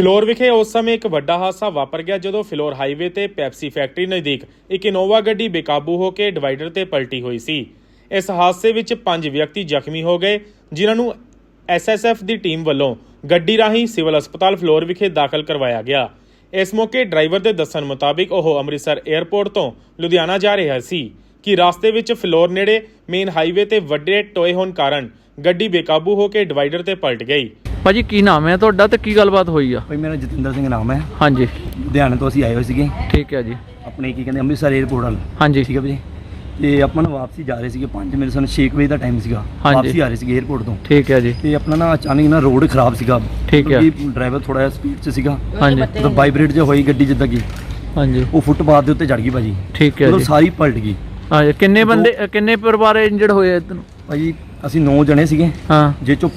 ਫਿਲੌਰ ਵਿਖੇ ਉਸ ਸਮੇਂ ਇੱਕ ਵੱਡਾ ਹਾਦਸਾ ਵਾਪਰ ਗਿਆ ਜਦੋਂ ਫਿਲੌਰ ਹਾਈਵੇ ਤੇ ਪੈਪਸੀ ਫੈਕਟਰੀ ਨਜ਼ਦੀਕ ਇੱਕ ਇਨੋਵਾ ਗੱਡੀ ਬੇਕਾਬੂ ਹੋ ਕੇ ਡਿਵਾਈਡਰ ਤੇ ਪਲਟੀ ਹੋਈ ਸੀ। ਇਸ ਹਾਦਸੇ ਵਿੱਚ ਪੰਜ ਵਿਅਕਤੀ ਜ਼ਖਮੀ ਹੋ ਗਏ, ਜਿਨ੍ਹਾਂ ਨੂੰ ਐਸਐਸਐਫ ਦੀ ਟੀਮ ਵੱਲੋਂ ਗੱਡੀ ਰਾਹੀਂ ਸਿਵਲ ਹਸਪਤਾਲ ਫਲੋਰ ਵਿਖੇ ਦਾਖਲ ਕਰਵਾਇਆ ਗਿਆ। ਇਸ ਮੌਕੇ ਡਰਾਈਵਰ ਦੇ ਦੱਸਣ ਮੁਤਾਬਿਕ ਉਹ ਅੰਮ੍ਰਿਤਸਰ 에ਅਰਪੋਰਟ ਤੋਂ ਲੁਧਿਆਣਾ ਜਾ ਰਿਹਾ ਸੀ ਕਿ ਰਸਤੇ ਵਿੱਚ ਫਲੋਰ ਨੇੜੇ ਮੇਨ ਹਾਈਵੇ ਤੇ ਵੱਡੇ ਟੋਏ ਹੋਣ ਕਾਰਨ ਗੱਡੀ ਬੇਕਾਬੂ ਹੋ ਕੇ ਡਿਵਾਈਡਰ ਤੇ ਪਲਟ ਗਈ। ਭਾਜੀ ਕੀ ਨਾਮ ਹੈ ਤੁਹਾਡਾ ਤੇ ਕੀ ਗੱਲਬਾਤ ਹੋਈ ਆ? ਭਾਈ ਮੇਰਾ ਜਤਿੰਦਰ ਸਿੰਘ ਨਾਮ ਹੈ। ਹਾਂਜੀ। ਲੁਧਿਆਣੇ ਤੋਂ ਅਸੀਂ ਆਏ ਹੋਏ ਸੀਗੇ। ਠੀਕ ਹੈ ਜੀ। ਆਪਣੇ ਕੀ ਕਹਿੰਦੇ ਅੰਮ੍ਰਿਤਸਰ 에ਅਰਪੋਰਟ ਵੱਲ। ਹਾਂਜੀ। ਠੀਕ ਹੈ ਵੀਰੇ ਤੇ ਆਪਾਂ ਨਾ ਵਾਪਸੀ ਜਾ ਰਹੇ ਸੀਗੇ 5 ਮਿੰਟ ਸਾਨੂੰ 6 ਵਜੇ ਦਾ ਟਾਈਮ ਸੀਗਾ। ਵਾਪਸੀ ਆ ਰਹੇ ਸੀਗੇ 에ਅਰਪੋਰਟ ਤੋਂ। ਠੀਕ ਹੈ ਜੀ। ਤੇ ਆਪਣਾ ਨਾ ਅਚਾਨਕ ਨਾ ਰੋਡ ਖਰਾਬ ਸੀਗਾ। ਠੀਕ ਹੈ। ਡਰਾਈਵਰ ਥੋੜਾ ਜਿਹਾ ਸਪੀਡ 'ਚ ਸੀਗਾ। ਹਾਂਜੀ। ਮਤਲਬ ਵਾਈਬ੍ਰੇਟ ਜਿਹਾ ਹੋਈ ਗੱਡੀ ਜਿੱਦਾਂ ਕਿ। ਹਾਂਜੀ। ਉਹ ਫੁੱਟਪਾਥ ਦੇ ਉੱਤੇ ਚੜ ਗਈ ਭਾਜੀ। ਠੀਕ ਹੈ ਜੀ। ਸਾਰੀ ਪਲਟ ਗਈ। ਹਾਂਜੀ। ਕਿੰਨੇ ਬੰਦੇ ਕਿੰਨੇ ਪਰਿਵਾਰ ਇੰਜਰਡ ਹੋਏ? ਭਾਜੀ ਅਸੀਂ 9 ਜਣੇ ਸੀਗੇ। ਹਾਂ। ਜੇ ਚੋਂ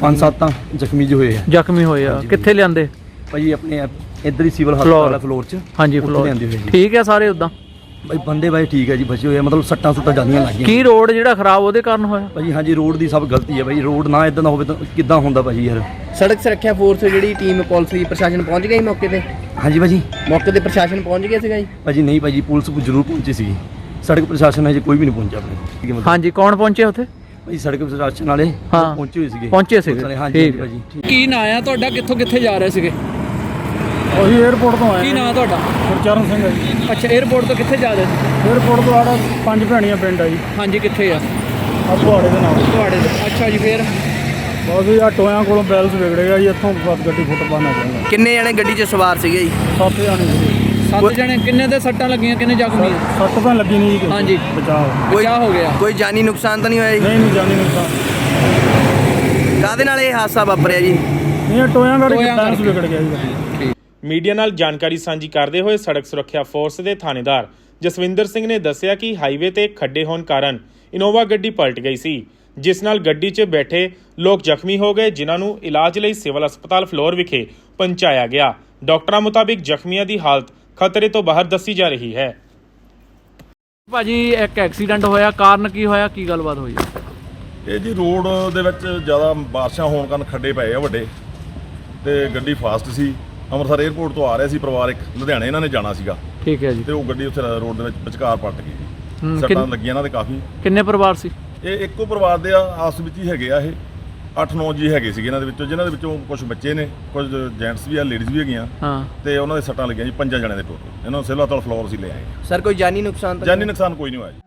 5-7 ਤਾਂ ਜ਼ਖਮੀ ਜਿਹੇ ਹੋਏ ਆ। ਜ਼ਖਮੀ ਹੋਏ ਆ। ਕਿੱਥੇ ਲਿਆਂਦੇ? ਭਾਜੀ ਆਪਣੇ ਇੱਧਰ ਹੀ ਸਿਵਲ। ਹਸਪਤਾਲ ਹੈ ਫਲੋਰ 'ਚ। ਹਾਂਜੀ ਫਲੋਰ। ਲਿਆਂਦੇ ਹੋਏ ਜੀ। ਠੀਕ ਹੈ ਸਾਰੇ ਉਦਾਂ ਭਾਈ ਬੰਦੇ ਬਾਈ ਠੀਕ ਹੈ ਜੀ ਬਚੇ ਹੋਏ ਆ। ਮਤਲਬ ਸੱਟਾਂ ਸੁੱਟਾਂ ਜਾਂਦੀਆਂ ਲੱਗੀਆਂ ਕੀ ਰੋਡ ਜਿਹੜਾ ਖਰਾਬ ਉਹਦੇ ਕਾਰਨ ਹੋਇਆ? ਭਾਜੀ ਹਾਂਜੀ ਰੋਡ ਦੀ ਸਭ ਗਲਤੀ ਹੈ ਭਾਜੀ। ਰੋਡ ਨਾ ਇਦਾਂ ਦਾ ਹੋਵੇ ਤਾਂ ਕਿੱਦਾਂ ਹੁੰਦਾ ਭਾਜੀ ਯਾਰ? ਸੜਕ ਸੁਰੱਖਿਆ ਫੋਰਸ ਜਿਹੜੀ ਟੀਮ ਪੁਲਿਸ ਦੀ ਪ੍ਰਸ਼ਾਸਨ ਪਹੁੰਚ ਸੀ ਮੌਕੇ ਤੇ? ਹਾਂਜੀ ਭਾਜੀ। ਮੌਕੇ ਤੇ ਪ੍ਰਸ਼ਾਸਨ ਪਹੁੰਚ ਗਿਆ ਸੀਗਾ ਜੀ? ਭਾਜੀ ਨਹੀਂ ਭਾਜੀ ਪੁਲਿਸ ਜ਼ਰੂਰ ਪਹੁੰਚੀ ਸੀ ਸੜਕ ਪ੍ਰਸ਼ਾਸਨ ਹਜੇ ਕੋਈ ਵੀ ਨਹੀਂ ਪਹੁੰਚਿਆ ਆਪਣੇ ਹੈ ਹਾਂਜੀ ਕੌਣ ਪਹੁੰਚੇ ਉੱਥੇ? ਭਾਈ ਸੜਕ ਪ੍ਰਸ਼ਾਸਨ ਵਾਲੇ ਪਹੁੰਚੇ ਹੋਏ ਸੀਗੇ। ਪਹੁੰਚੇ ਸੀਗੇ। ਪੁਲਿਸ ਹਾਂਜੀ ਭਾਜੀ ਕੀ ਨਾਂ ਆ ਤੁਹਾਡਾ? ਕਿੱਥੋਂ ਕਿੱਥੇ ਜਾ ਰਹੇ ਸੀਗੇ? ਅਸੀਂ 에어ਪੋਰਟ ਤੋਂ ਆਏ ਕੀ ਨਾਂ ਤੁਹਾਡਾ? ਗੁਰਚਰਨ ਸਿੰਘ ਹੈ ਜੀ। ਅੱਛਾ 에어ਪੋਰਟ ਤੋਂ ਕਿੱਥੇ ਜਾ ਰਹੇ ਸੀ? 에어ਪੋਰਟ ਤੋਂ ਆੜਾ ਪੰਜ ਭੈਣੀਆਂ ਪਿੰਡ ਆ ਜੀ। ਹਾਂਜੀ ਕਿੱਥੇ ਆ? ਆ ਤੁਹਾਡੇ ਦੇ ਨਾਲ। ਤੁਹਾਡੇ ਦੇ। ਅੱਛਾ ਜੀ ਫੇਰ? ਬਸ ਜੀ ਆ ਕੋਲੋਂ ਬੈਲਸ ਵਿਗੜੇਗਾ ਜੀ ਇੱਥੋਂ ਬਸ ਗੱਡੀ ਫੁੱਟ ਪਾਣਾ ਚਾਹੀਦਾ ਕਿੰਨੇ ਜਣੇ ਗੱਡੀ 'ਚ ਸਵਾਰ ਸੀਗੇ ਜੀ? ਸੱਤ ਜਾਣੇ ਸੀ। ਸੱਤ ਜਣੇ ਕਿੰਨੇ ਦੇ ਸੱਟਾਂ ਲੱਗੀਆਂ ਕਿੰਨੇ ਜ਼ਖਮੀ ਆ? ਸੱਟ ਤਾਂ ਲੱਗੀ ਨਹੀਂ ਜੀ ਕਿਸੇ ਹਾਂਜੀ। ਬਚਾਓ ਕੋਈ ਹੋ ਗਿਆ। ਕੋਈ ਜਾਨੀ ਨੁਕਸਾਨ ਤਾਂ ਨਹੀਂ ਹੋਇਆ ਜੀ? ਨਹੀਂ ਨਹੀਂ ਜਾਣੀ ਨੁਕਸਾਨ। ਕਾਹਦੇ ਨਾਲ ਇਹ ਹਾਦਸਾ ਵਾਪਰਿਆ ਜੀ? ਨਹੀਂ ਇਹ ਟੋਇਆਂ ਕਰਕੇ ਟੋਇਆਂ ਬੈਲਸ ਕਰਕੇ। ਵਿਗੜ ਗਿਆ ਜੀ। ਮੀਡੀਆ ਨਾਲ ਜਾਣਕਾਰੀ ਸਾਂਝੀ ਕਰਦੇ ਹੋਏ ਸੜਕ ਸੁਰੱਖਿਆ ਫੋਰਸ ਦੇ ਥਾਣੇਦਾਰ ਜਸਵਿੰਦਰ ਸਿੰਘ ਨੇ ਦੱਸਿਆ ਕਿ ਹਾਈਵੇ ਤੇ ਖੱਡੇ ਹੋਣ ਕਾਰਨ ਇਨੋਵਾ ਗੱਡੀ ਪਲਟ ਗਈ ਸੀ ਜਿਸ ਨਾਲ ਗੱਡੀ 'ਚ ਬੈਠੇ ਲੋਕ ਜ਼ਖਮੀ ਹੋ ਗਏ ਜਿਨ੍ਹਾਂ ਨੂੰ ਇਲਾਜ ਲਈ ਸਿਵਲ ਹਸਪਤਾਲ ਫਲੋਰ ਵਿਖੇ ਪਹੁੰਚਾਇਆ ਗਿਆ। ਡਾਕਟਰਾਂ ਮੁਤਾਬਿਕ ਜ਼ਖਮੀਆਂ ਦੀ ਹਾਲਤ ਖਤਰੇ ਤੋਂ ਬਾਹਰ ਦੱਸੀ ਜਾ ਰਹੀ ਹੈ। ਭਾਜੀ ਇੱਕ ਐਕਸੀਡੈਂਟ ਹੋਇਆ ਕਾਰਨ ਕੀ ਹੋਇਆ ਕੀ ਗੱਲਬਾਤ ਹੋਈ? ਇਹ ਜੀ ਰੋਡ ਦੇ ਵਿੱਚ ਜ਼ਿਆਦਾ ਬਾਰਿਸ਼ਾਂ ਹੋਣ ਕਾਰਨ ਖੱਡੇ ਪਏ ਆ ਵੱਡੇ ਤੇ ਗੱਡੀ ਫਾਸਟ ਸੀ। ਅੰਮ੍ਰਿਤਸਰ 에ਅਰਪੋਰਟ ਤੋਂ ਆ ਰਿਹਾ ਸੀ ਪਰਿਵਾਰ ਇੱਕ ਲੁਧਿਆਣੇ ਇਹਨਾਂ ਨੇ ਜਾਣਾ ਸੀਗਾ। ਠੀਕ ਹੈ ਜੀ। ਤੇ ਉਹ ਗੱਡੀ ਉੱਥੇ ਰੋਡ ਦੇ ਵਿੱਚ ਵਿਚਕਾਰ ਪਲਟ ਗਈ ਹੂੰ, ਸੱਟਾਂ ਲੱਗੀਆਂ ਇਹਨਾਂ ਦੇ ਕਾਫੀ। ਕਿੰਨੇ ਪਰਿਵਾਰ ਸੀ? ਇਹ ਇੱਕੋ ਪਰਿਵਾਰ ਦੇ ਆ ਆਪਸ ਵਿੱਚ ਹੀ ਹੈਗੇ ਆ ਇਹ। 8-9 ਜੀ ਹੈਗੇ ਸੀਗੇ ਇਹਨਾਂ ਦੇ ਵਿੱਚੋਂ ਜਿਨ੍ਹਾਂ ਦੇ ਵਿੱਚੋਂ ਕੁਝ ਬੱਚੇ ਨੇ ਕੁਝ ਜੈਂਟਸ ਵੀ ਆ ਲੇਡੀਜ਼ ਵੀ ਹੈਗੀਆਂ। ਹਾਂ। ਤੇ ਉਹਨਾਂ ਦੇ ਸੱਟਾਂ ਲੱਗੀਆਂ ਜੀ ਪੰਜਾਂ ਜਣਿਆਂ ਦੇ ਟੋਟਲ ਇਹਨਾਂ ਨੂੰ ਸਿਲਵਾ ਤਲ ਫਲੋਰ ਸੀ ਲੈ ਆਏ ਸਰ ਕੋਈ ਜਾਨੀ ਨੁਕਸਾਨ ਤਾਂ ਜਾਨੀ ਨੁਕਸਾਨ ਕੋਈ ਨਹੀਂ ਹੋਇਆ ਜੀ।